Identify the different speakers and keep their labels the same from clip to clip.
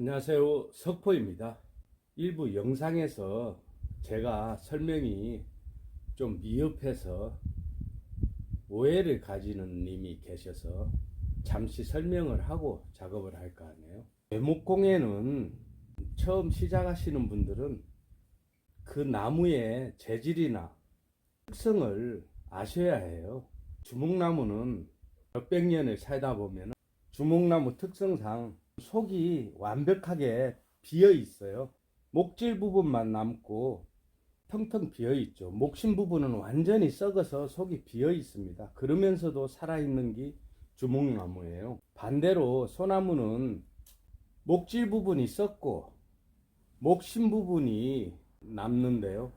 Speaker 1: 안녕하세요. 석포입니다. 일부 영상에서 제가 설명이 좀 미흡해서 오해를 가지는 님이 계셔서 잠시 설명을 하고 작업을 할까 하네요. 외목공예는 처음 시작하시는 분들은 그 나무의 재질이나 특성을 아셔야 해요. 주목나무는 몇백 년을 살다 보면 주목나무 특성상 속이 완벽하게 비어 있어요. 목질 부분만 남고 텅텅 비어 있죠. 목심 부분은 완전히 썩어서 속이 비어 있습니다. 그러면서도 살아있는 게 주목나무예요. 반대로 소나무는 목질 부분이 썩고 목심 부분이 남는데요.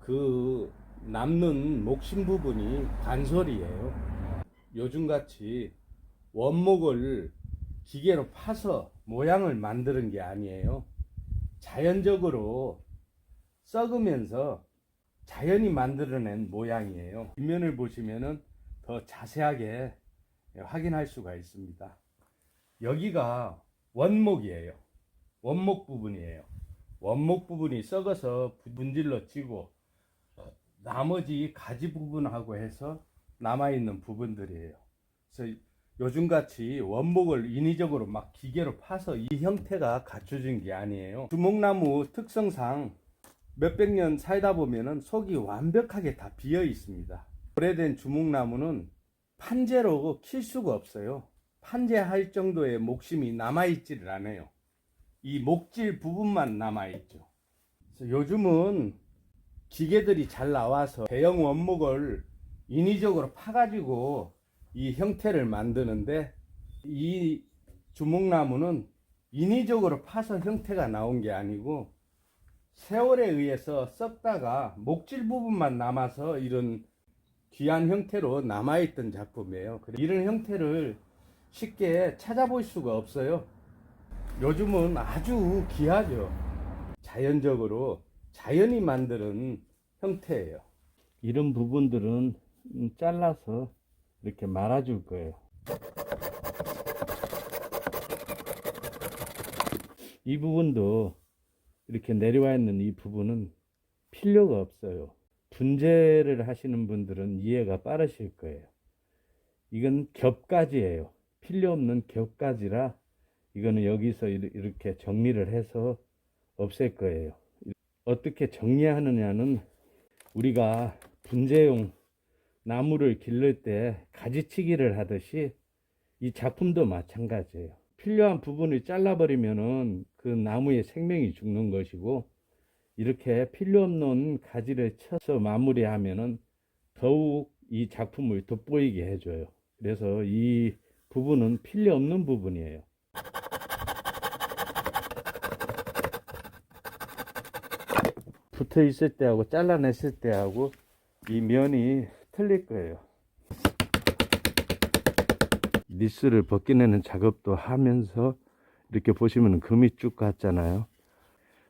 Speaker 1: 그 남는 목심 부분이 관솔이에요. 요즘같이 원목을 기계로 파서 모양을 만드는 게 아니에요. 자연적으로 썩으면서 자연이 만들어낸 모양이에요. 뒷면을 보시면은 더 자세하게 확인할 수가 있습니다. 여기가 원목이에요. 원목 부분이에요. 원목 부분이 썩어서 문질러 지고 나머지 가지 부분하고 해서 남아있는 부분들이에요. 그래서 요즘같이 원목을 인위적으로 막 기계로 파서 이 형태가 갖춰진 게 아니에요. 주목나무 특성상 몇백 년 살다 보면은 속이 완벽하게 다 비어 있습니다. 오래된 주목나무는 판재로 킬 수가 없어요. 판재할 정도의 목심이 남아있지를 않아요. 이 목질 부분만 남아있죠. 요즘은 기계들이 잘 나와서 대형 원목을 인위적으로 파가지고 이 형태를 만드는데 이 주목나무는 인위적으로 파서 형태가 나온 게 아니고 세월에 의해서 썩다가 목질 부분만 남아서 이런 귀한 형태로 남아있던 작품이에요. 이런 형태를 쉽게 찾아볼 수가 없어요. 요즘은 아주 귀하죠. 자연적으로 자연이 만드는 형태예요. 이런 부분들은 잘라서 이렇게 말아줄 거예요. 이 부분도 이렇게 내려와 있는 이 부분은 필요가 없어요. 분재를 하시는 분들은 이해가 빠르실 거예요. 이건 겹가지예요. 필요 없는 겹가지라 이거는 여기서 이렇게 정리를 해서 없앨 거예요. 어떻게 정리하느냐는 우리가 분재용 나무를 기를 때 가지치기를 하듯이 이 작품도 마찬가지예요. 필요한 부분을 잘라버리면은 그 나무의 생명이 죽는 것이고 이렇게 필요 없는 가지를 쳐서 마무리하면은 더욱 이 작품을 돋보이게 해줘요. 그래서 이 부분은 필요 없는 부분이에요. 붙어 있을 때하고 잘라냈을 때하고 이 면이 틀릴 거예요. 니스를 벗겨내는 작업도 하면서 이렇게 보시면 금이 쭉 갔잖아요.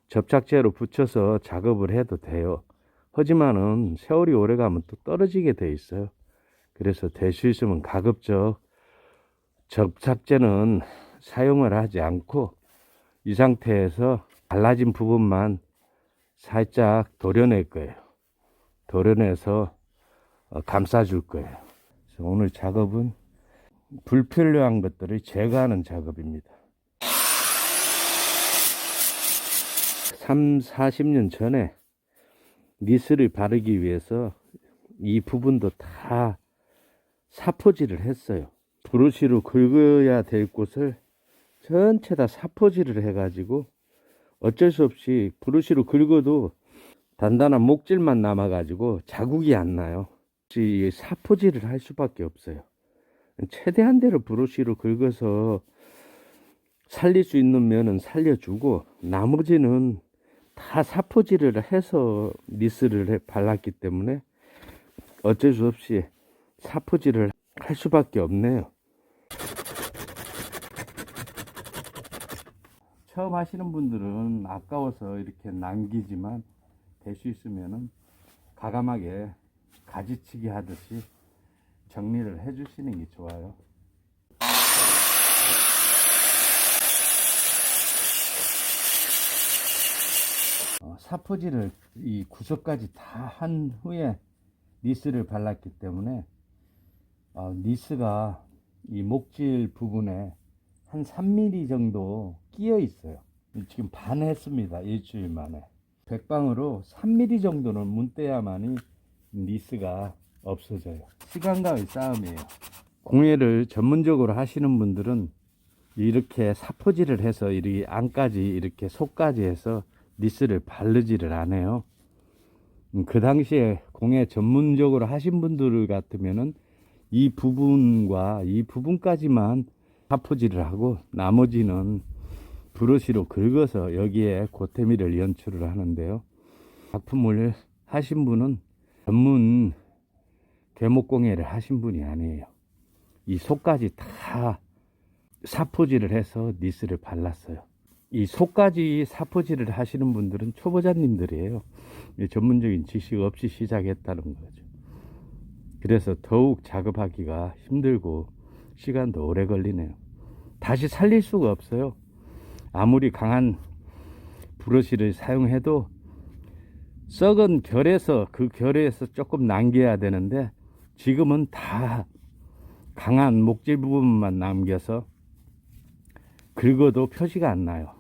Speaker 1: 접착제로 붙여서 작업을 해도 돼요. 하지만은 세월이 오래 가면 또 떨어지게 돼 있어요. 그래서 될 수 있으면 가급적 접착제는 사용을 하지 않고 이 상태에서 갈라진 부분만 살짝 도려낼 거예요. 도려내서 어, 감싸줄 거예요. 오늘 작업은 불필요한 것들을 제거하는 작업입니다. 3, 40년 전에 니스를 바르기 위해서 이 부분도 다 사포질을 했어요. 브러쉬로 긁어야 될 곳을 전체 다 사포질을 해가지고 어쩔 수 없이 브러쉬로 긁어도 단단한 목질만 남아가지고 자국이 안 나요. 이 사포질을 할 수밖에 없어요. 최대한 대로 브러쉬로 긁어서 살릴 수 있는 면은 살려주고 나머지는 다 사포질을 해서 니스를 발랐기 때문에 어쩔 수 없이 사포질을 할 수밖에 없네요. 처음 하시는 분들은 아까워서 이렇게 남기지만 될 수 있으면은 가감하게 가지치기 하듯이 정리를 해 주시는 게 좋아요. 사포질을 이 구석까지 다 한 후에 니스를 발랐기 때문에 어, 니스가 이 목질 부분에 한 3mm 정도 끼어 있어요. 지금 반 했습니다. 일주일 만에. 백방으로 3mm 정도는 문대야만이 니스가 없어져요. 시간과의 싸움이에요. 공예를 전문적으로 하시는 분들은 이렇게 사포질을 해서 이렇게 안까지 이렇게 속까지 해서 니스를 바르지를 않아요. 음, 그 당시에 공예 전문적으로 하신 분들 같으면은 이 부분과 이 부분까지만 사포질을 하고 나머지는 브러쉬로 긁어서 여기에 고태미를 연출을 하는데요. 작품을 하신 분은 전문 계목공예를 하신 분이 아니에요. 이 속까지 다 사포질을 해서 니스를 발랐어요. 이 속까지 사포질을 하시는 분들은 초보자님들이에요. 이 전문적인 지식 없이 시작했다는 거죠. 그래서 더욱 작업하기가 힘들고 시간도 오래 걸리네요. 다시 살릴 수가 없어요. 아무리 강한 브러쉬를 사용해도 썩은 결에서 그 결에서 조금 남겨야 되는데 지금은 다 강한 목질 부분만 남겨서 긁어도 표시가 안 나요.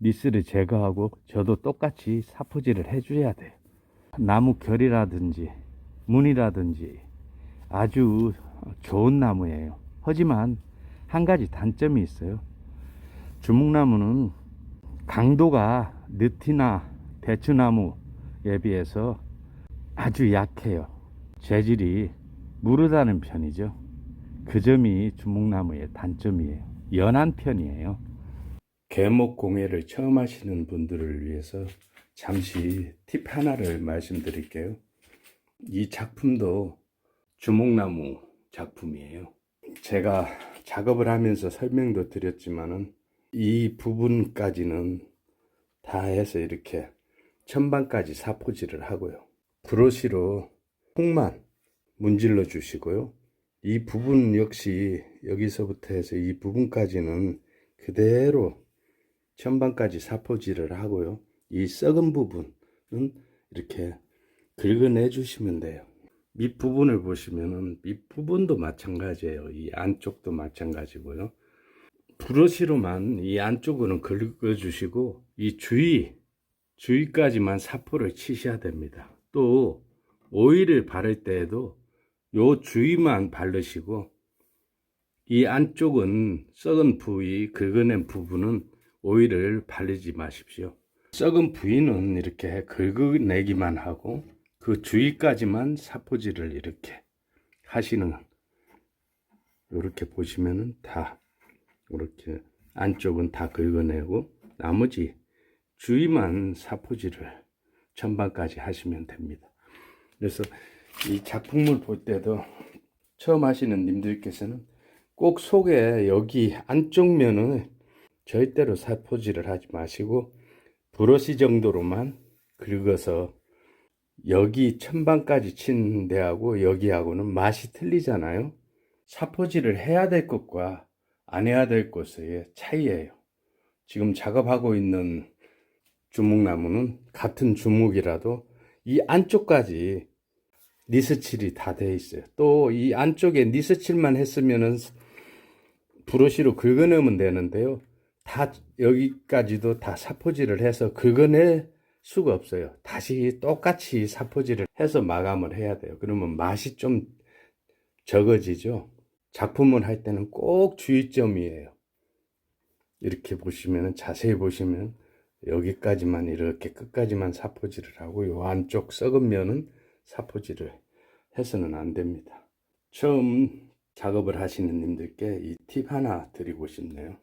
Speaker 1: 니스를 제거하고 저도 똑같이 사포질을 해줘야 돼요. 나무 결이라든지 문이라든지 아주 좋은 나무예요. 하지만 한 가지 단점이 있어요. 주목나무는 강도가 느티나 대추나무 에 비해서 아주 약해요. 재질이 무르다는 편이죠. 그 점이 주목나무의 단점이에요. 연한 편이에요. 계목 공예를 처음 하시는 분들을 위해서 잠시 팁 하나를 말씀드릴게요. 이 작품도 주목나무 작품이에요. 제가 작업을 하면서 설명도 드렸지만은 이 부분까지는 다 해서 이렇게 천방까지 사포질을 하고요. 브러쉬로 콩만 문질러 주시고요. 이 부분 역시 여기서부터 해서 이 부분까지는 그대로 천방까지 사포질을 하고요. 이 썩은 부분은 이렇게 긁어내 주시면 돼요. 밑부분을 보시면은 밑부분도 마찬가지예요. 이 안쪽도 마찬가지고요. 브러쉬로만 이 안쪽으로는 긁어 주시고 이 주위 주위까지만 사포를 치셔야 됩니다. 또 오일을 바를 때에도 요 주위만 바르시고 이 안쪽은 썩은 부위 긁어낸 부분은 오일을 바르지 마십시오. 썩은 부위는 이렇게 긁어내기만 하고 그 주위까지만 사포질을 이렇게 하시는 이렇게 보시면은 다 이렇게 안쪽은 다 긁어내고 나머지 주위만 사포질을 전반까지 하시면 됩니다. 그래서 이 작품을 볼 때도 처음 하시는 님들께서는 꼭 속에 여기 안쪽 면을 절대로 사포질을 하지 마시고 브러쉬 정도로만 긁어서 여기 천방까지 친 데하고 여기하고는 맛이 틀리잖아요. 사포질을 해야 될 것과 안 해야 될 것의 차이예요. 지금 작업하고 있는 주목나무는 같은 주목이라도 이 안쪽까지 니스칠이 다 돼 있어요. 또 이 안쪽에 니스칠만 했으면은 브러쉬로 긁어내면 되는데요. 다 여기까지도 다 사포질을 해서 긁어낼 수가 없어요. 다시 똑같이 사포질을 해서 마감을 해야 돼요. 그러면 맛이 좀 적어지죠. 작품을 할 때는 꼭 주의점이에요. 이렇게 보시면 자세히 보시면 여기까지만 이렇게 끝까지만 사포질을 하고 요 안쪽 썩은 면은 사포질을 해서는 안 됩니다. 처음 작업을 하시는 님들께 이 팁 하나 드리고 싶네요.